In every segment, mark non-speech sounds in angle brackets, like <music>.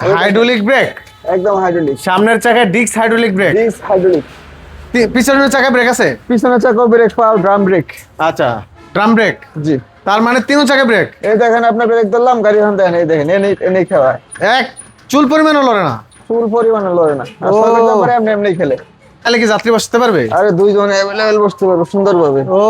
Hydraulic brake একদম hydraulic সামনের চাকায় disc hydraulic brake disc hydraulic পিছনের চাকায় ব্রেক আছে? পিছনের চাকা ব্রেক পাও ড্রাম ব্রেক আচ্ছা ড্রাম ব্রেক জি। তার মানে তিনও চাকায় ব্রেক এই দেখেন আপনার ব্রেক ধরলাম গাড়ি হান দেখেন এই দেখেন এনেই এনেই খেলা এক চুল পরিমাণও লড়ে না? চুল পরিমাণে লড়ে না। আর ব্যাপারে এমনি এমনি খেলে। তাহলে কি যাত্রী বসতে পারবে? আরে দুইজন অ্যাভেলেবেল বসতে পারব সুন্দরভাবে। ও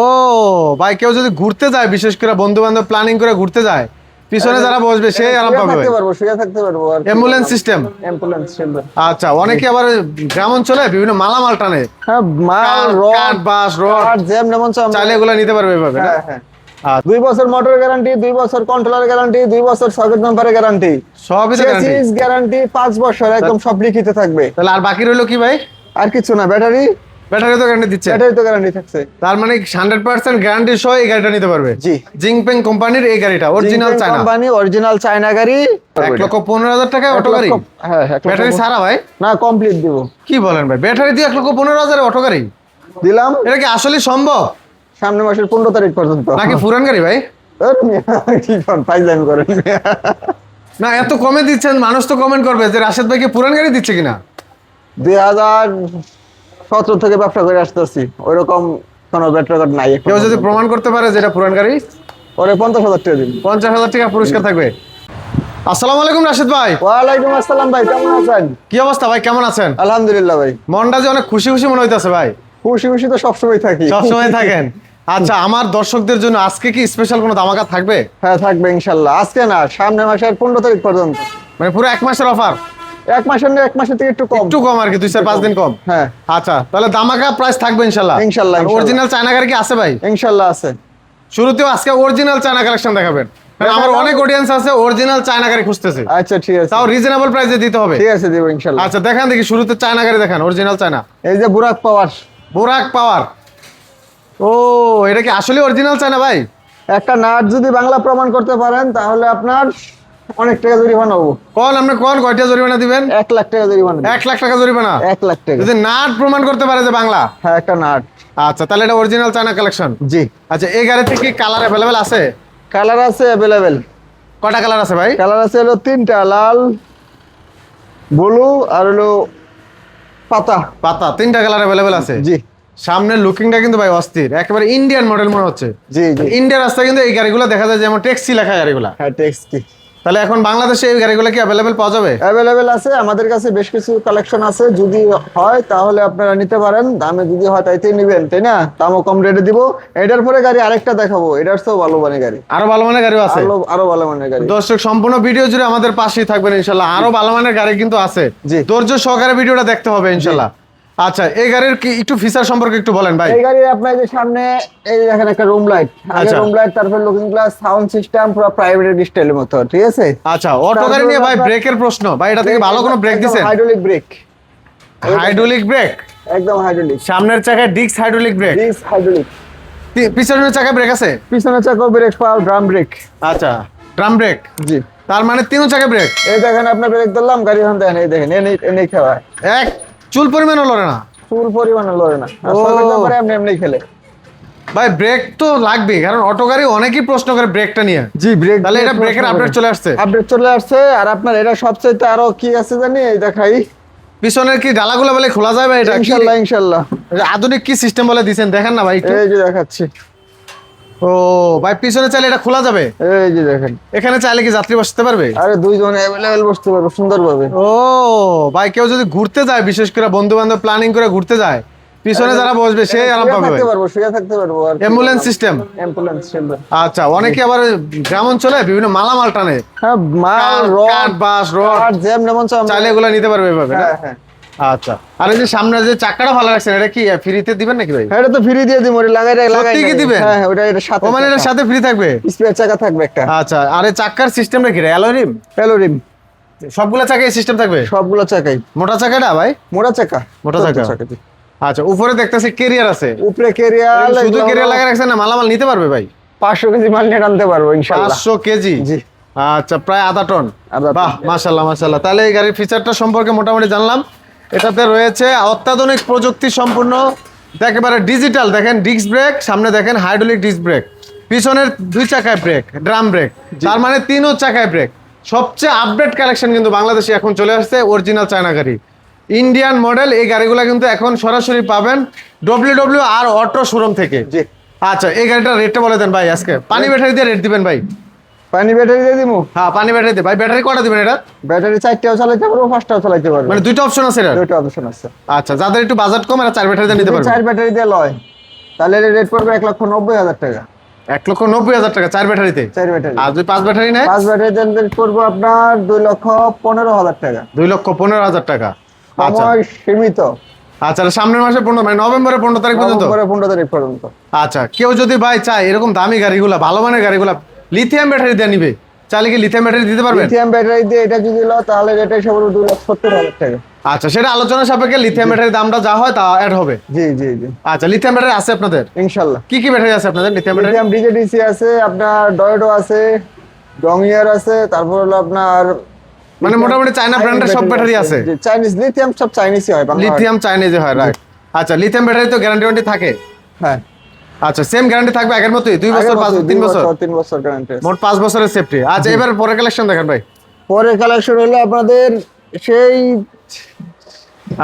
ভাই কেউ যদি ঘুরতে যায় বিশেষ করে বন্ধু বান্ধব প্ল্যানিং করে ঘুরতে যায় পিছনে যারা বসবে সে আরাম পাবে। থাকতে পারব শুয়ে থাকতে পারব আর অ্যাম্বুলেন্স সিস্টেম অ্যাম্বুলেন্স সিস্টেম আচ্ছা অনেকে আবার গ্রাম অঞ্চলে বিভিন্ন মালামাল টানে। হ্যাঁ মাল রড বাঁশ, রড। জ্যাম যেমন চাইলে এগুলো নিতে পারবে এভাবে হ্যাঁ হ্যাঁ। আচ্ছা, দুই বছর মোটর গ্যারান্টি দুই বছর কন্ট্রোলার গ্যারান্টি দুই বছর সকেট নাম্বারের গ্যারান্টি সবই গ্যারান্টি পাঁচ বছর একদম সব লিখিত থাকবে। তাহলে আর বাকি রইল কি ভাই? আর কিছু না ব্যাটারি ব্যাটারি তো গ্যারান্টি দিচ্ছে। ব্যাটারি তো গ্যারান্টি থাকছে। তার মানে হান্ড্রেড পার্সেন্ট গ্যারান্টি সহ এই গাড়িটা নিতে পারবে। জি। জিংপেং কোম্পানির এই গাড়িটা original China company original China গাড়ি। এক লক্ষ পনেরো হাজার টাকায় অটো গাড়ি? হ্যাঁ ব্যাটারি ছাড়া ভাই? না কমপ্লিট দিব। কি বলেন ভাই? ব্যাটারি দিয়ে এক লক্ষ পনেরো হাজার অটো গাড়ি? দিলাম। এটা কি আসলে সম্ভব? সামনে মাসের পনেরো তারিখ পর্যন্ত। নাকি পুরান গাড়ি ভাই? কি কোন করেন না এত কমে দিচ্ছেন মানুষ তো কমেন্ট করবে যে রাশেদ ভাই কি পুরান গাড়ি দিচ্ছে কিনা? দুই হাজার সতেরো থেকে ব্যবসা করে আসতেছি। ওইরকম কোনো ব্যাট রেকর্ড নাই কেউ যদি প্রমাণ করতে পারে যেটা পুরান গাড়ি? ওরে পঞ্চাশ হাজার টাকা দিন। পঞ্চাশ হাজার টাকা পুরস্কার থাকবে। আসসালামু আলাইকুম রাশেদ ভাই। ওয়ালাইকুম আসসালাম ভাই কেমন আছেন? কি অবস্থা ভাই কেমন আছেন? আলহামদুলিল্লাহ ভাই। মনটা যে অনেক খুশি খুশি মনে হইতাছে ভাই। খুশি খুশি তো সবসময় থাকি। সবসময় থাকেন। আচ্ছা আমার দর্শকদের জন্য আজকে কি স্পেশাল কোনো দামাকা থাকবে? হ্যাঁ থাকবে ইনশাল্লাহ। আজকে না সামনে মাসের পনেরো তারিখ পর্যন্ত। মানে পুরো এক মাসের অফার এক মাসের এক মাসের থেকে একটু কম। একটু কম আর কি দুই চার পাঁচ দিন কম? হ্যাঁ। আচ্ছা তাহলে দামাকা প্রাইস থাকবে ইনশাল্লাহ ইনশাল্লাহ। অরিজিনাল চায়না গাড়ি কি আছে ভাই? ইনশাল্লাহ আছে। শুরুতেও আজকে অরিজিনাল চায়না কালেকশন দেখাবেন। আমার অনেক অডিয়েন্স আছে অরিজিনাল চায়না গাড়ি খুঁজতেছে। আচ্ছা ঠিক আছে। তাও রিজনেবল প্রাইসে দিতে হবে। ঠিক আছে দিব আচ্ছা দেখান দেখি শুরুতে চায়না গাড়ি দেখান অরিজিনাল চায়না এই যে বুরাক পাওয়ার বুরাক পাওয়ার ও এটা কি আসলে অরিজিনাল চায়না ভাই? একটা নাট যদি বাংলা প্রমাণ করতে পারেন তাহলে আপনার অনেক টাকা জরিমানা হব। কোন আপনি কোন কয়টা জরিমানা দিবেন? এক লাখ টাকা জরিমানা এক লাখ টাকা জরিমানা? এক লাখ টাকা। যদি নাট প্রমাণ করতে পারে যে বাংলা? হ্যাঁ একটা নাট। আচ্ছা তাহলে এটা অরিজিনাল চায়না কালেকশন জি। আচ্ছা এই গাড়িতে কি কালার অ্যাভেলেবেল আছে? কালার আছে অ্যাভেলেবেল কয়টা কালার আছে ভাই? কালার আছে হলো তিনটা লাল ব্লু আর হলো পাতা। পাতা তিনটা কালার অ্যাভেলেবেল আছে? জি। সামনের লুকিংটা কিন্তু ভাই অস্থির। একেবারে ইন্ডিয়ান মডেল মনে হচ্ছে। জি জি। ইন্ডিয়ান রাস্তায় কিন্তু এই গাড়িগুলো দেখা যায় যেমন ট্যাক্সি লেখা গাড়িগুলা। হ্যাঁ তাহলে এখন বাংলাদেশে এই গাড়িগুলো কি অ্যাভেলেবেল পাওয়া যাবে? অ্যাভেলেবেল আছে আমাদের কাছে বেশ কিছু কালেকশন আছে যদি হয় তাহলে আপনারা নিতে পারেন দামে যদি হয় তাইতেই নেবেন তাই না? দামও কম রেটে দিব। এটার পরে গাড়ি আরেকটা দেখাবো এটার তো ভালো মানের গাড়ি। আরও ভালো মানের গাড়িও আছে? আরও ভালো মানের গাড়ি। দর্শক সম্পূর্ণ ভিডিও জুড়ে আমাদের পাশেই থাকবেন ইনশাল্লাহ। আরও ভালো মানের গাড়ি কিন্তু আছে। জি। ধৈর্য সহকারে ভিডিওটা দেখতে হবে ইনশাল্লাহ। আচ্ছা এই গাড়ির কি একটু ফিচার সম্পর্কে একটু বলেন ভাই? এই গাড়ির আপনার যে সামনে এই দেখেন একটা রুম লাইট আগে আচ্ছা। রুম লাইট তারপর লুকিং গ্লাস সাউন্ড সিস্টেম পুরো প্রাইভেট স্টাইলের মতো ঠিক আছে? আচ্ছা অটো গাড়ি নিয়ে ভাই ব্রেকের প্রশ্ন। ভাই এটা থেকে ভালো কোনো ব্রেক দিছেন? হাইড্রোলিক ব্রেক হাইড্রোলিক ব্রেক একদম হাইড্রোলিক সামনের চাকায় disc hydraulic brake disc hydraulic পিছনের চাকায় ব্রেক আছে? পিছনের চাকা ব্রেক পাও ড্রাম ব্রেক আচ্ছা ড্রাম ব্রেক জি। তার মানে তিনও চাকায় ব্রেক এই দেখেন আপনার ব্রেক ধরলাম গাড়ি হান দেখেন এই দেখেন এনেই এনেই খেলা এক চুল পরিমাণও লড়ে না। ফুল পরিমাণে লড়ে না। ব্যাপারে এমনি এমনি খেলে। ভাই ব্রেক তো লাগবে কারণ অটো গাড়ি অনেকেই প্রশ্ন করে ব্রেকটা নিয়ে। জি ব্রেক তাহলে এটা ব্রেকের আপডেট চলে আসছে। আপডেট চলে আসছে আর আপনার এটা সবচেয়ে আরও কি আছে জানি এই দেখাই। পিছনের কি ডালাগুলো বলে খোলা যায় ভাই এটা? কি ইনশাল্লাহ ইনশাল্লাহ। আধুনিক কি সিস্টেম বলে দিছেন? দেখেন না ভাই এই যে দেখাচ্ছি। ও ভাই পিছনে চাইলে এটা খোলা যাবে? এই যে দেখেন। এখানে চাইলে কি যাত্রী বসতে পারবে? আরে দুইজন অ্যাভেলেবেল বসতে পারব সুন্দরভাবে। ও ভাই কেউ যদি ঘুরতে যায় বিশেষ করে বন্ধু বান্ধব প্ল্যানিং করে ঘুরতে যায় পিছনে যারা বসবে সে আরাম পাবে থাকতে পারব শুয়ে থাকতে পারব আর অ্যাম্বুলেন্স সিস্টেম অ্যাম্বুলেন্স সিস্টেম আচ্ছা অনেকে আবার গ্রাম অঞ্চলে বিভিন্ন মালামাল টানে। হ্যাঁ মাল রড বাঁশ রড যেমন চাইলে এগুলো নিতে পারবে এভাবে হ্যাঁ হ্যাঁ। আচ্ছা। আর এই যে সামনে যে চাকাটা ভালো রাখছেন এটা কি ফ্রিতে দিবেন নাকি ভাই? হ্যাঁ, এটা তো ফ্রি দিয়ে ওটা লাগাই লাগাই কি দিবেন? হ্যাঁ হ্যাঁ, ওটা এটা সাথে ও মানে সাথে ফ্রি থাকবে? স্পেয়ার চাকা থাকবে একটা। আচ্ছা আর এই চাকার সিস্টেমটা কি অ্যালোরিম প্যালোরিম সবগুলা চাকায় সিস্টেম থাকবে? সবগুলো চাকাই। মোটা চাকাটা ভাই? মোড়া চাকা। মোটা চাকা। আচ্ছা উপরে দেখতেছি কেরিয়ার আছে। উপরে কেরিয়ার শুধু কেরিয়ার লাগা রাখছেন না মালামাল নিতে পারবে ভাই? পাঁচশো কেজি মাল নিয়ে আনতে পারব ইনশাল্লাহ। পাঁচশো কেজি? জি। আচ্ছা প্রায় আধা টন। বাহ মাশাল্লাহ মাশাল্লাহ তাহলে এই গাড়ির ফিচারটা সম্পর্কে মোটামুটি জানলাম। এটাতে রয়েছে অত্যাধুনিক প্রযুক্তি সম্পূর্ণ। একেবারে ডিজিটাল দেখেন ডিস্ক ব্রেক সামনে দেখেন হাইড্রোলিক ডিস্ক ব্রেক পিছনের দুই চাকায় ব্রেক ড্রাম ব্রেক তার মানে তিনও চাকায় ব্রেক সবচেয়ে আপডেট কালেকশন কিন্তু বাংলাদেশে এখন চলে আসছে অরিজিনাল চায়না গাড়ি। ইন্ডিয়ান মডেল এই গাড়িগুলো কিন্তু এখন সরাসরি পাবেন ডব্লিউ ডব্লিউ আর অটো শোরুম থেকে। আচ্ছা এই গাড়িটার রেটটা বলে দেন ভাই আজকে। পানি ব্যাটারি দিয়ে রেট দিবেন ভাই। পানি ব্যাটারি দিয়ে দিবো হ্যাঁ পানি ব্যাটারি দিয়ে ভাই ব্যাটারি কটা দিবেন এটা? ব্যাটারি চারটেও চালাইতে পারব পাঁচটাও চালাইতে পারব। মানে দুইটা অপশন আছে এটা? দুটো অপশন আছে। আচ্ছা যাদের একটু বাজেট কম এরা চার ব্যাটারি দিয়ে নিতে পারবে। চার ব্যাটারি দিয়ে লয় তাহলে রেট পড়বে এক লক্ষ নব্বই হাজার টাকা। এক লক্ষ নব্বই হাজার টাকা চার ব্যাটারিতে? চার ব্যাটারি। আর যদি পাঁচ ব্যাটারি নেয়? পাঁচ ব্যাটারি রেট পড়ব আপনার দুই লক্ষ পনেরো হাজার টাকা। দুই লক্ষ পনেরো হাজার টাকা। আচ্ছা। সীমিত। আচ্ছা সামনের মাসে পনেরো মানে নভেম্বরের পনেরো তারিখ পর্যন্ত? পনেরো তারিখ পর্যন্ত। আচ্ছা কেউ যদি ভাই চায় এরকম দামি গাড়িগুলা ভালো মানের গাড়িগুলা লিথিয়াম ব্যাটারি দিয়ে নিবে। চাইলে কি লিথিয়াম ব্যাটারি দিতে পারবেন? লিথিয়াম ব্যাটারি দিয়ে এটা যদি লয় তাহলে পড়বে দুই লক্ষ সত্তর হাজার টাকা। আচ্ছা সেটা আলোচনা সাপেক্ষে লিথিয়াম ব্যাটারির দামটা যা হয় তা অ্যাড হবে। জি জি জি। আচ্ছা লিথিয়াম ব্যাটারি আছে আপনাদের? ইনশাল্লাহ। কি কি ব্যাটারি আছে আপনাদের লিথিয়াম ব্যাটারি লিথিয়াম ডিজেডিসি আছে আপনার ডয়েডো আছে ডংইয়ার আছে তারপর হলো আপনার মানে মোটামুটি চায়না ব্র্যান্ডের সব ব্যাটারি আছে। চাইনিজ লিথিয়াম সব চাইনিজই হয়। লিথিয়াম চাইনিজে হয়। রাইট আচ্ছা লিথিয়াম ব্যাটারি তো গ্যারান্টি ওয়ারেন্টি থাকে। হ্যাঁ। আচ্ছা সেম গ্যারান্টি থাকবে আগের মতোই? দুই বছর পাঁচ তিন বছর? তিন বছর গ্যারান্টি মোট পাঁচ বছরের সেফটি আচ্ছা এবার কালেকশন দেখেন ভাই। কালেকশন হলো আপনাদের সেই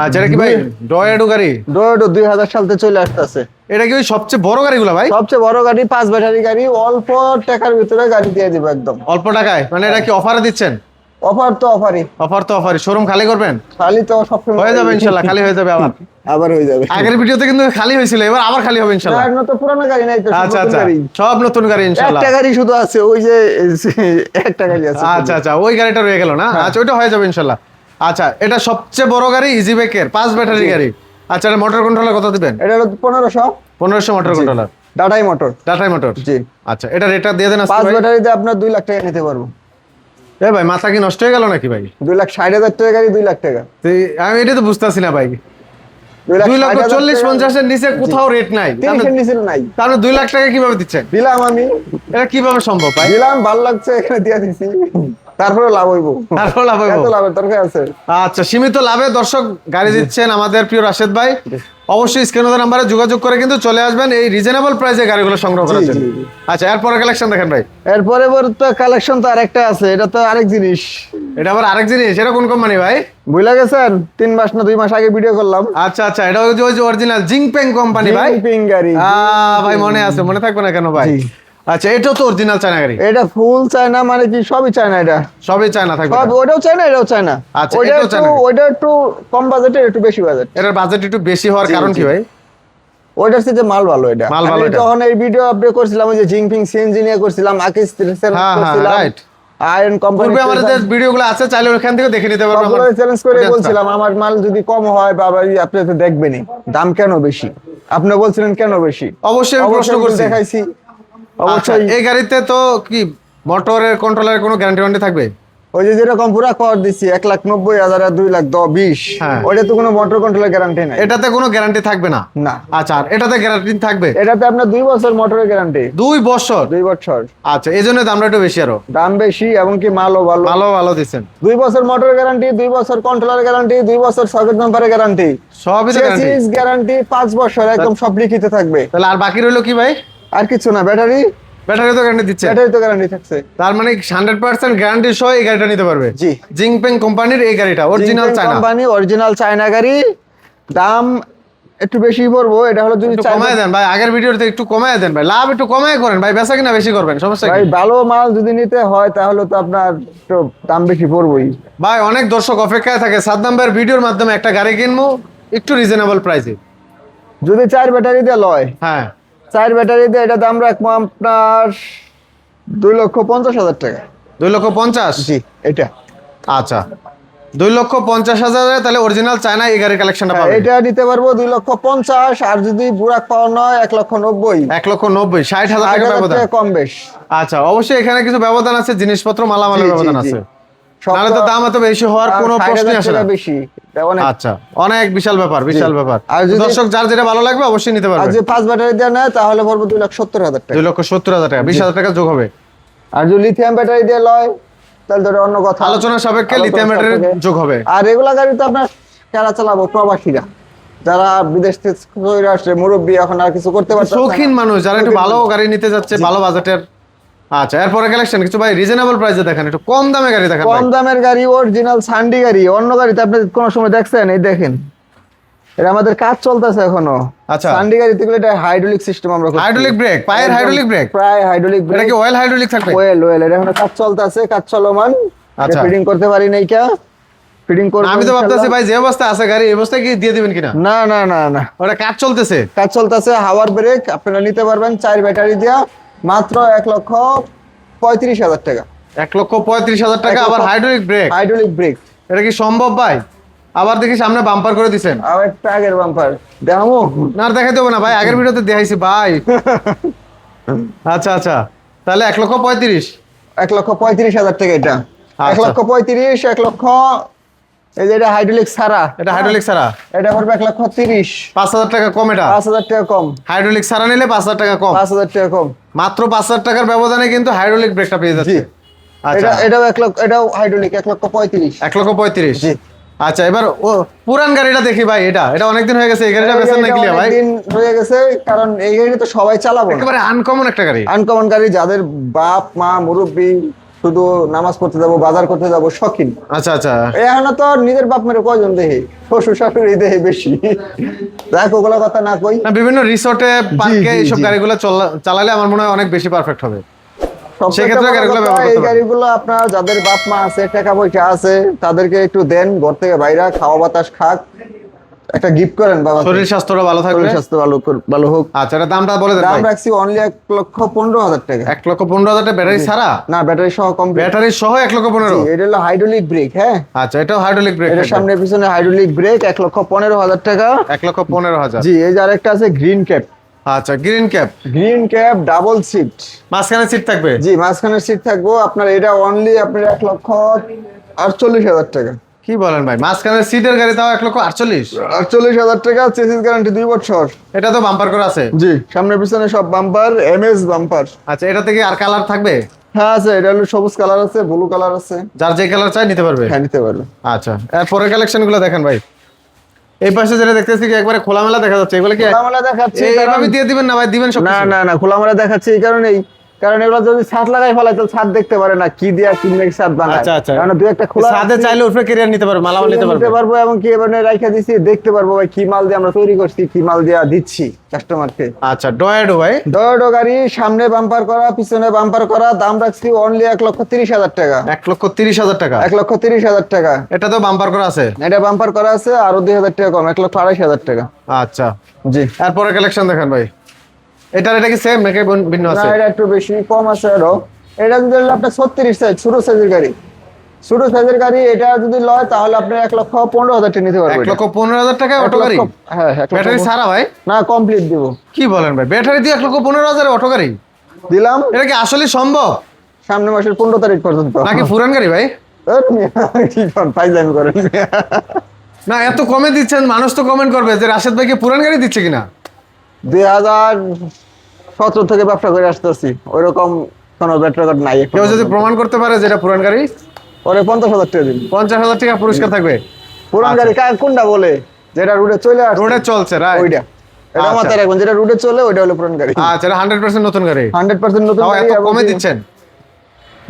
আচ্ছা এটা কি ভাই? ডয়েডো গাড়ি? ডয়েডো দুই হাজার সালতে চলে আসতেছে। এটা কি ওই সবচেয়ে বড় গাড়িগুলো ভাই? সবচেয়ে বড় গাড়ি পাঁচ ব্যাটারি গাড়ি অল্প টাকার ভিতরে গাড়ি দিয়ে দিব একদম। অল্প টাকায়? মানে এটা কি অফারে দিচ্ছেন? অফার তো অফারই অফার তো অফারই শোরুম খালি করবেন? খালি তো সবসময় হয়ে যাবে ইনশাল্লাহ খালি হয়ে যাবে আবার আবার হয়ে যাবে। আগের ভিডিওতে কিন্তু খালি হয়েছিল এবার আবার খালি হবে ইনশাল্লাহ। না, তো পুরানো গাড়ি নাই তো সব আচ্ছা আচ্ছা। গাড়ি। সব নতুন গাড়ি ইনশাল্লাহ। একটা গাড়ি শুধু আছে ওই যে একটা গাড়ি আছে। আচ্ছা আচ্ছা ওই গাড়িটা রয়ে গেল না? আচ্ছা ওইটা হয়ে যাবে ইনশাল্লাহ। আচ্ছা এটা সবচেয়ে বড় গাড়ি ইজি বাইকের পাঁচ ব্যাটারি গাড়ি। আচ্ছা এটা মোটর কন্ট্রোলার কত দিবেন? এটা হলো পনেরোশো। পনেরোশো মোটর কন্ট্রোলার ডাটাই মোটর টাটাই মোটর জি। আচ্ছা এটা রেটটা দিয়ে দেন পাঁচ ভাই। ব্যাটারিতে আপনার দুই লাখ টাকা নিতে পারব। এ ভাই মাথা কি নষ্ট হয়ে গেল নাকি ভাই? দুই লাখ ষাট হাজার টাকা গাড়ি দুই লাখ টাকা। আমি এটা তো বুঝতেছি না ভাই। দুই লক্ষ চল্লিশ পঞ্চাশের নিচে কোথাও রেট নাই। তাহলে দুই লাখ টাকা কীভাবে দিচ্ছেন? দিলাম আমি। এটা কীভাবে সম্ভব দিলাম ভালো লাগছে এখানে দিয়ে দিছি। তারপরে লাভ হইব। তারপর লাভ হইব। এত লাভের দরকার আছে। আচ্ছা সীমিত লাভে দর্শক গাড়ি দিচ্ছেন আমাদের প্রিয় রাশেদ ভাই। অবশ্যই স্ক্রিনে নাম্বারে যোগাযোগ করে কিন্তু চলে আসবেন এই রিজনেবল প্রাইসে গাড়িগুলো সংগ্রহ করার জন্য। আচ্ছা এরপরে কালেকশন দেখেন ভাই। এরপরে তো কালেকশন তো আরেকটা আছে এটা তো আরেক জিনিস। এটা আবার আরেক জিনিস এটা কোন কোম্পানি ভাই? বুঝলা গেছেন? তিন মাস না দুই মাস আগে ভিডিও করলাম। আচ্ছা আচ্ছা এটা ওই যে অরিজিনাল জিংপেং কোম্পানি ভাই? জিংপেং গাড়ি আ ভাই মনে আছে মনে থাকবে না কেন ভাই। আচ্ছা এটাও তো অরিজিনাল চায়না গাড়ি। এটা ফুল চায় না মানে কি? সবই চায় না এটা? সবই চায়না থাকবে সব ওটাও চায় না এটাও চায় না আচ্ছা, এটাও একটু। ওইটা একটু কম বাজেটে একটু বেশি বাজেট এটার বাজেট একটু বেশি হওয়ার কারণ কি ভাই? ওইটার সাথে মাল ভালো এটা। মাল ভালো এটা। তখন এই ভিডিও আপডেট করছিলাম ওই যে জিংপিং সিএনজি নিয়ে করছিলাম আকিস হ্যাঁ, হ্যাঁ, করছিলাম right. আয়রন কোম্পানি পূর্বে আমাদের ভিডিওগুলো আছে চাইলে ওখান থেকে দেখে নিতে পারবেন আমরা চ্যালেঞ্জ করে বলছিলাম আমার মাল যদি কম হয় বাবা এই আপনি তো দেখবেনই। দাম কেন বেশি? আপনি বলছিলেন কেন বেশি? অবশ্যই প্রশ্ন করছি। দেখাইছি। অবশ্যই। এই গাড়িতে তো কি মোটরের কন্ট্রোলারের কোনো গ্যারান্টি ওয়ারেন্টি থাকবে? ওই যে যেরকম পুরা কর দিছি এক লাখ নব্বই হাজার আর দুই লাখ বিশ হ্যাঁ। ওইটা তো কোনো মোটর কন্ট্রোলের গ্যারান্টি নাই। এটাতে কোনো গ্যারান্টি থাকবে না? না। আচ্ছা আর এটাতে গ্যারান্টি থাকবে? এটাতে আপনার দুই বছর মোটরের গ্যারান্টি দুই বছর? দুই বছর। আচ্ছা এই জন্য দামটা একটু বেশি আরও। দাম বেশি এমনকি মালও ভালো। ভালো ভালো দিচ্ছেন। দুই বছর মোটর গ্যারান্টি দুই বছর কন্ট্রোলার গ্যারান্টি দুই বছর সকেট নাম্বারের গ্যারান্টি সবই গ্যারান্টি পাঁচ বছর একদম সব লিখিত থাকবে। তাহলে আর বাকি রইল কি ভাই? আর কিছু না ব্যাটারি? ব্যাটারি তো গ্যারান্টি দিচ্ছে। ব্যাটারি তো গ্যারান্টি থাকছে। তার মানে হান্ড্রেড পার্সেন্ট গ্যারান্টি সহ এই গাড়িটা নিতে পারবে? জি। জিংপেং কোম্পানির এই গাড়িটা original China company original China গাড়ি। দাম একটু বেশি পড়ব এটা হলো যদি কমায় দেন ভাই আগের ভিডিওতে একটু কমায় দেন ভাই লাভ একটু কমায় করেন ভাই বেচা কিনা বেশি করবেন সমস্যা ভাই ভালো মাল যদি নিতে হয় তাহলে তো আপনার একটু দাম বেশি পড়বোই। ভাই অনেক দর্শক অপেক্ষায় থাকে সাদ্দাম ভাইয়ের ভিডিওর মাধ্যমে একটা গাড়ি কিনবো একটু রিজনেবল প্রাইসে যদি চার ব্যাটারি দিয়ে লয় হ্যাঁ। চার ব্যাটারি দিয়ে এটা দাম রাখব আপনার দুই লক্ষ পঞ্চাশ হাজার টাকা। দুই লক্ষ পঞ্চাশ? জি এটা। আচ্ছা। দুই লক্ষ পঞ্চাশ হাজারে তাহলে অরিজিনাল চায়না এই গাড়ির কালেকশনটা হ্যাঁ, পাবেন। এটা নিতে পারব দুই লক্ষ পঞ্চাশ আর যদি বুড়াক পাওয়া নয় এক লক্ষ নব্বই। এক লক্ষ নব্বই ষাট হাজার টাকা ব্যবধান। কম বেশ। আচ্ছা অবশ্যই এখানে কিছু ব্যবধান আছে জিনিসপত্র মালামালের ব্যবধান আছে। নাহলে তো দাম এত বেশি হওয়ার কোনো 60,000 প্রশ্নই আসে না। বেশি। আচ্ছা অনেক বিশাল ব্যাপার বিশাল ব্যাপার। আর দর্শক যার যেটা ভালো লাগবে অবশ্যই নিতে আর পারবে। যদি পাঁচ ব্যাটারি দিয়ে নেয় তাহলে পড়ব দুই লাখ সত্তর হাজার টাকা। দুই লক্ষ সত্তর হাজার টাকা বিশ হাজার টাকা যোগ হবে। আর যদি লিথিয়াম ব্যাটারি দিয়ে লয় তাহলে তো অন্য কথা। আলোচনা সাপেক্ষে লিথিয়াম সাপেক্ষে। যোগ হবে। আর এগুলা গাড়ি তো আপনার কারা চালাবো প্রবাসীরা। যারা বিদেশ থেকে আসছে মুরব্বী এখন আর কিছু করতে পারছে। শৌখিন মানুষ যারা একটু ভালো গাড়ি নিতে যাচ্ছে ভালো বাজেটের আচ্ছা এরপরে কালেকশন কিছু ভাই রিজনেবল প্রাইসে দেখেন একটু কম দামে গাড়ি দেখেন কম দামের গাড়ি অরিজিনাল সান্ডি গাড়ি অন্য গাড়িতে আপনি কোনো সময় দেখছেন? এই দেখেন এটা আমাদের কাজ চলতেছে এখনও। আচ্ছা। সান্ডি গাড়িতে গেলে এটা হাইড্রোলিক সিস্টেম আমরা করছি। হাইড্রোলিক ব্রেক পায়ের হাইড্রোলিক ব্রেক প্রায় হাইড্রোলিক ব্রেক এটা কি অয়েল হাইড্রোলিক থাকবে? ওয়েল ওয়েল এটা এখনও কাজ চলতেছে কাজ চলমান। আচ্ছা। ফিটিং করতে পারি নাই কা। ফিটিং করব আমি তো ভাবতেছি ভাই যে অবস্থা আছে গাড়ি এই অবস্থায় কি দিয়ে দিবেন কিনা? না না না না। ওটা কাজ চলতেছে। কাজ চলতেছে হাওয়ার ব্রেক আপনারা নিতে পারবেন চার ব্যাটারি দিয়া। মাত্র এক লক্ষ পঁয়ত্রিশ হাজার টাকা। এক লক্ষ পঁয়ত্রিশ হাজার টাকা আবার হাইড্রোলিক ব্রেক হাইড্রোলিক ব্রেক এটা কি সম্ভব ভাই? আবার দেখি সামনে বাম্পার করে দিছেন। আর একটা আগের বাম্পার দেখামো? না দেখাই দেবো না ভাই আগের ভিডিওতে দেখাইছি ভাই। <laughs> আচ্ছা আচ্ছা। তাহলে এক লক্ষ পঁয়ত্রিশ। এক লক্ষ পঁয়ত্রিশ হাজার টাকা এটা। এক আচ্ছা। লক্ষ পঁয়ত্রিশ এক লক্ষ এই যে এটা হাইড্রোলিক সারা। এটা হাইড্রোলিক ছাড়া এটা পড়বে এক লক্ষ তিরিশ পাঁচ হাজার টাকা কম এটা? পাঁচ হাজার টাকা কম। হাইড্রোলিক ছাড়া নিলে পাঁচ হাজার টাকা কম। পাঁচ হাজার টাকা কম। মাত্র পাঁচ হাজার টাকার ব্যবধানে কিন্তু হাইড্রোলিক ব্রেকটা পেয়ে যাচ্ছে। আচ্ছা। এটাও এক লক্ষ এটাও হাইড্রোলিক এক লক্ষ পঁয়ত্রিশ। এক লক্ষ পঁয়ত্রিশ। জি। আচ্ছা এবার ও পুরান গাড়িটা দেখি ভাই এটা। এটা অনেকদিন হয়ে গেছে এই গাড়িটা বেছেন না ক্লিয়ার ভাই? দিন হয়ে গেছে কারণ এই গাড়ি তো সবাই চালাবো একেবারে আনকমন একটা গাড়ি। আনকমন গাড়ি যাদের বাপ মা মুরব্বী শুধু নামাজ পড়তে যাব বাজার করতে যাব শখিন। আচ্ছা আচ্ছা। এখন তো নিজের বাপ মেরে কয়জন দেহে? শ্বশুর শাশুড়ি দেহে বেশি। দেখ ওগুলো কথা না কই। বিভিন্ন রিসোর্টে পার্কে এইসব। গাড়িগুলো চালালে আমার মনে হয় অনেক বেশি পারফেক্ট হবে। এই। গাড়িগুলো আপনার যাদের বাপ মা আছে টাকা পয়সা আছে তাদেরকে একটু দেন ঘর থেকে বাইরা খাওয়া বাতাস খাক। একটা গিফট করেন বাবা। শরীর স্বাস্থ্যটা ভালো থাকবে? শরীর স্বাস্থ্য ভালো ভালো হোক। আচ্ছা এটা দামটা বলে দেন দাম রাখছি অনলি এক লক্ষ পনেরো হাজার টাকা। এক লক্ষ পনেরো হাজার টাকা ব্যাটারি ছাড়া? না ব্যাটারি সহ কমপ্লিট ব্যাটারি সহ এক লক্ষ পনেরো? এটা হলো হাইড্রোলিক ব্রেক হ্যাঁ? আচ্ছা এটাও হাইড্রোলিক ব্রেক এটার সামনে পিছনে হাইড্রোলিক ব্রেক এক লক্ষ পনেরো হাজার টাকা। এক লক্ষ পনেরো হাজার। জি এই যে আরেকটা আছে গ্রিন ক্যাপ আচ্ছা green cap green cap double seat মাঝখানে সিট থাকবে? জি মাঝখানে সিট থাকব। আপনার এটা অনলি আপনার এক লক্ষ আটচল্লিশ হাজার টাকা। কি বলেন ভাই? মাঝখানে সিটের গাড়ি তাও এক লক্ষ আটচল্লিশ। আটচল্লিশ হাজার টাকা চেসিস গ্যারান্টি দুই বছর। এটা তো বাম্পার করা আছে? জি সামনে পিছনে সব বাম্পার এম এস বাম্পার আচ্ছা এটা থেকে আর কালার থাকবে? হ্যাঁ আছে এটা হলো সবুজ কালার আছে ব্লু কালার আছে। যার যে কালার চাই নিতে পারবে? হ্যাঁ নিতে পারবে। আচ্ছা এর পরের কালেকশনগুলো দেখেন ভাই। এই পাশে যেটা দেখতেছি কি একবারে খোলামেলা দেখা যাচ্ছে? এগুলো কি খোলামেলা দেখাচ্ছি এইভাবে দিয়ে দিবেন না ভাই? দিবেন সব না না না খোলামেলা দেখাচ্ছি এই কারণেই। কারণ এগুলো যদি ছাদ লাগাই ফেলাই তো ছাদ দেখতে পারে না কি দিয়া কি নাকি ছাদ বানায়। আচ্ছা, আচ্ছা। কারণ দুই একটা খোলা সাদে চাইলে উপরে কেরিয়ার নিতে পারবে মালামাল নিতে পারবে। নিতে পারব এবং কি এবারে রাইখা দিছি দেখতে পারব ভাই কি মাল দিয়ে আমরা তৈরি করছি কি মাল দিয়ে দিচ্ছি কাস্টমারকে আচ্ছা ডয়েডো ভাই। ডয়ডো গাড়ি সামনে বাম্পার করা পিছনে বাম্পার করা দাম রাখছি অনলি এক লক্ষ তিরিশ হাজার টাকা। এক লক্ষ তিরিশ হাজার টাকা? এক লক্ষ তিরিশ হাজার টাকা। এটা তো বাম্পার করা আছে? এটা বাম্পার করা আছে আরও দুই হাজার টাকা কম এক লক্ষ আড়াইশ হাজার টাকা। আচ্ছা। জি। এরপরে কালেকশন দেখেন ভাই। এটার এটা কি সেম নাকি ভিন্ন- ভিন্ন না আছে এটা একটু বেশি কম আছে আরও। এটা যদি আপনার ছত্রিশ সাইজ ছোট সাইজের গাড়ি। ছোট সাইজের গাড়ি এটা যদি লয় তাহলে আপনি এক লক্ষ পনেরো হাজার টাকা নিতে এক পারবেন লক্ষ পনেরো হাজার টাকায় অটো গাড়ি? হ্যাঁ ব্যাটারি ছাড়া ভাই? না কমপ্লিট দিব। কি বলেন ভাই? ব্যাটারি দিয়ে এক লক্ষ পনেরো হাজারে অটো গাড়ি? দিলাম। এটা কি আসলে সম্ভব? সামনে মাসের পনেরো তারিখ পর্যন্ত। নাকি পুরান গাড়ি ভাই? না এত কমে দিচ্ছেন মানুষ তো কমেন্ট করবে যে রাশেদ ভাইকে পুরান গাড়ি দিচ্ছে কিনা? দুই হাজার সতেরো থেকে ব্যবসা করে আসতেছি। কোনো ব্যাট রেকর্ড নাই কেউ যদি প্রমাণ করতে পারে যেটা পুরান গাড়ি? ওরে পঞ্চাশ হাজার টাকা দিন। পঞ্চাশ হাজার টাকা পুরস্কার থাকবে? পুরান গাড়ি কার- কোনটা বলে? যেটা রুটে চলে আসছে। রোডে চলছে রাইট ওইটা। এটা আচ্ছা। মাথায় রাখবেন যেটা রুটে চলে ওইটা হলো পুরান গাড়ি। আচ্ছা এটা হান্ড্রেড পার্সেন্ট নতুন গাড়ি। হান্ড্রেড পার্সেন্ট নতুন গাড়ি এত কমে দিচ্ছেন?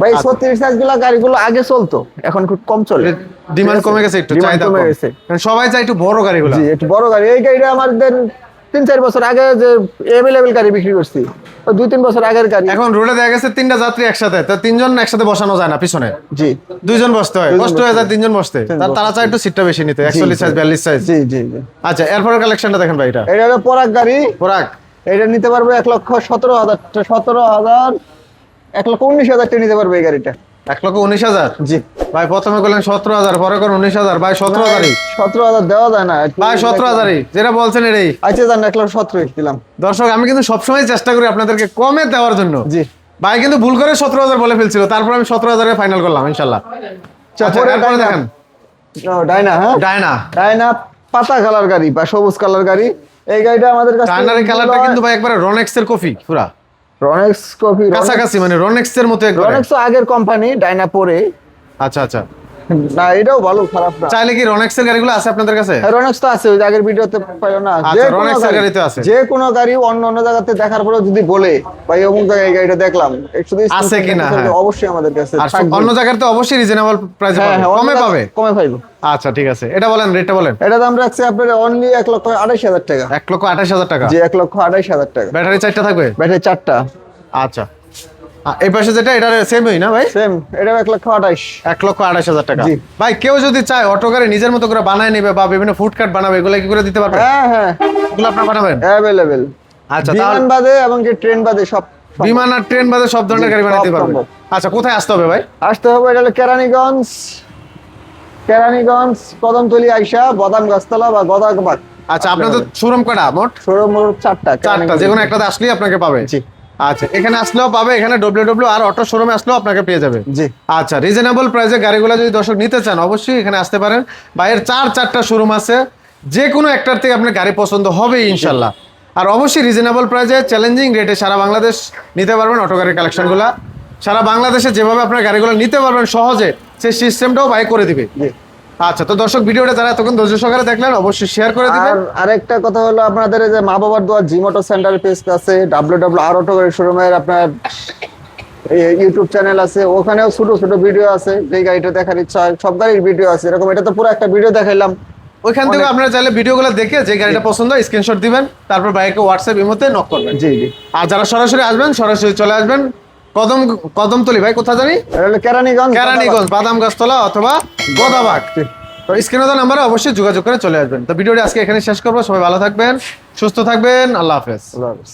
ভাই ছত্রিশ সাইজগুলা গাড়িগুলো আগে চলতো। এখন খুব কম চলে। ডিমান্ড কমে গেছে একটু চাহিদা কমে গেছে। সবাই চাই একটু বড় গাড়িগুলো। একটু বড় গাড়ি। এই গাড়িটা আমাদের তিন চার বছর আগে যে এভেলেবেল গাড়ি বিক্রি করছি দুই তিন বছর আগের গাড়ি। এখন রোডে দেখা গেছে তিনটা যাত্রী একসাথে তো তিনজন একসাথে বসানো যায় না পিছনে? জি। দুইজন বসতে হয় কষ্ট হয়ে যায় তিনজন বসতে। তার তারা চায় একটু সিটটা বেশি নিতে একচল্লিশ সাইজ বিয়াল্লিশ সাইজ জি জি। আচ্ছা এরপরের কালেকশনটা দেখেন ভাই এটা। এটা হলো পরাগ গাড়ি। পোরাক এটা নিতে পারবে এক লক্ষ সতেরো হাজার সতেরো হাজার এক লক্ষ উনিশ হাজার টাকা নিতে পারবে এই গাড়িটা। এক লক্ষ উনিশ হাজার? জি। ভাই প্রথমে করলেন সতেরো হাজার পরে করেন উনিশ হাজার ভাই সতেরো হাজারই। সতেরো হাজার দেওয়া যায় না ভাই সতেরো হাজারই যেটা বলছেন এটাই। আচ্ছা জান এক লক্ষ সতেরো দিলাম। দর্শক আমি কিন্তু সবসময় চেষ্টা করি আপনাদেরকে কমে দেওয়ার জন্য। জি। ভাই কিন্তু ভুল করে সতেরো হাজার বলে ফেলছিল তারপর আমি সতেরো হাজারে ফাইনাল করলাম ইনশাল্লাহ আচ্ছা তারপরে ডাইনা। দেখেন। ও, ডাইনা হ্যাঁ? ডায়না পাতা কালার গাড়ি বা সবুজ কালার গাড়ি। এই গাড়িটা আমাদের কাছে ডায়নার কালারটা কিন্তু ভাই একবারে রনেক্স এর কফি পুরা। রনেক্স কফি কাছাকাছি মানে রনেক্স এর মতো রনেক্স আগের কোম্পানি ডাইনাপোরে আচ্ছা আচ্ছা। না এটাও ভালো খারাপ না। চাইলে কি রনেক্সের গাড়িগুলো আছে আপনাদের কাছে? রনেক্স তো আছে ওই আগের ভিডিওতে পাইলো না। আচ্ছা, যে গাড়ি- গাড়িতে আছে। যে কোনো গাড়ি অন্য অন্য জায়গাতে দেখার পরেও যদি বলে ভাই অমুক জায়গায় এই গাড়িটা দেখলাম আছে কিনা, হ্যাঁ। অবশ্যই আমাদের কাছে আর অন্য জায়গায় তো অবশ্যই রিজনেবল প্রাইসে হ্যাঁ হ্যাঁ অন্য কমে পাবে কমে পাইবো। আচ্ছা ঠিক আছে। এটা বলেন রেটটা বলেন। এটা দাম রাখছে আপনার অনলি এক লক্ষ আড়াইশ হাজার টাকা। এক লক্ষ আঠাশ হাজার টাকা? যে এক লক্ষ আড়াইশ হাজার টাকা। ব্যাটারি চারটা থাকবে? ব্যাটারি চারটা। আচ্ছা। এই পাশে যেটা এটা সেমই না ভাই? সেম এটাও এক লক্ষ আড়াইশ এক লক্ষ আঠাশ হাজার টাকা। ভাই কেউ যদি চায় অটো গাড়ি নিজের মতো করে বানায় নেবে বা বিভিন্ন ফুড কার্ট বানাবে এগুলো কি করে দিতে পারবে? হ্যাঁ হ্যাঁ। এগুলো আপনার বানাবেন অ্যাভেলেবেল আচ্ছা বিমান বাদে এবং যে ট্রেন বাদে সব বিমান আর ট্রেন বাদে সব ধরনের গাড়ি বানাতে পারবে। আচ্ছা কোথায় আসতে হবে ভাই? আসতে হবে এটা হলো কেরানীগঞ্জ। কেরানীগঞ্জ কদমতলি আইসা বদাম গাছতলা বা গদাবাগ আচ্ছা আপনাদের শোরুম কটা মোট? শোরুম চারটা চারটা কেরানীগঞ্জ। যে কোনো একটাতে আসলেই আপনাকে পাবে। জি। আচ্ছা এখানে আসলেও পাবে এখানে ডব্লিউ ডব্লিউ আর অটো শোরুমে আসলেও আপনাকে পেয়ে যাবে। জি। আচ্ছা রিজনেবল প্রাইসে গাড়িগুলো যদি দর্শক নিতে চান অবশ্যই এখানে আসতে পারেন। বাইরের চার চারটা শোরুম আছে। যে কোনো একটার থেকে আপনার গাড়ি পছন্দ হবে ইনশাল্লাহ। আর অবশ্যই রিজনেবল প্রাইসে চ্যালেঞ্জিং রেটে সারা বাংলাদেশ নিতে পারবেন অটো গাড়ির কালেকশনগুলো সারা বাংলাদেশে যেভাবে আপনার গাড়িগুলো নিতে পারবেন সহজে সেই সিস্টেমটাও বাই করে দিবে। জি। আচ্ছা তো দর্শক ভিডিওটা যারা এতক্ষণ ধৈর্য সহকারে দেখলেন অবশ্যই শেয়ার করে দিবেন। আর আরেকটা কথা হলো আপনাদের যে মা বাবার দোয়া জি মোটর সেন্টার পেজ আছে ডাব্লিউ ডাব্লিউ আর অটো শোরুমের আপনার ইউটিউব চ্যানেল আছে ওখানেও ছোট ছোট ভিডিও আছে যে গাড়িটা দেখার ইচ্ছা হয় সব গাড়ির ভিডিও আছে এরকম এটা তো পুরো একটা ভিডিও দেখাইলাম। ওইখান থেকে আপনারা চাইলে ভিডিওগুলো দেখে যে গাড়িটা পছন্দ হয় স্ক্রিনশট দিবেন তারপর বাইকে হোয়াটসঅ্যাপ ইমোতে নক করবেন। জি জি। আর যারা সরাসরি আসবেন সরাসরি চলে আসবেন। কদম কদমতলি ভাই কোথা জানি? কেরানীগঞ্জ কেরানীগঞ্জ বাদাম গাছতলা অথবা গোদাবাগ। তো স্ক্রিনে দেওয়া নাম্বারে অবশ্যই যোগাযোগ করে চলে আসবেন। তো ভিডিওটি আজকে এখানে শেষ করব। সবাই ভালো থাকবেন সুস্থ থাকবেন। আল্লাহ হাফেজ। আল্লাহ হাফেজ।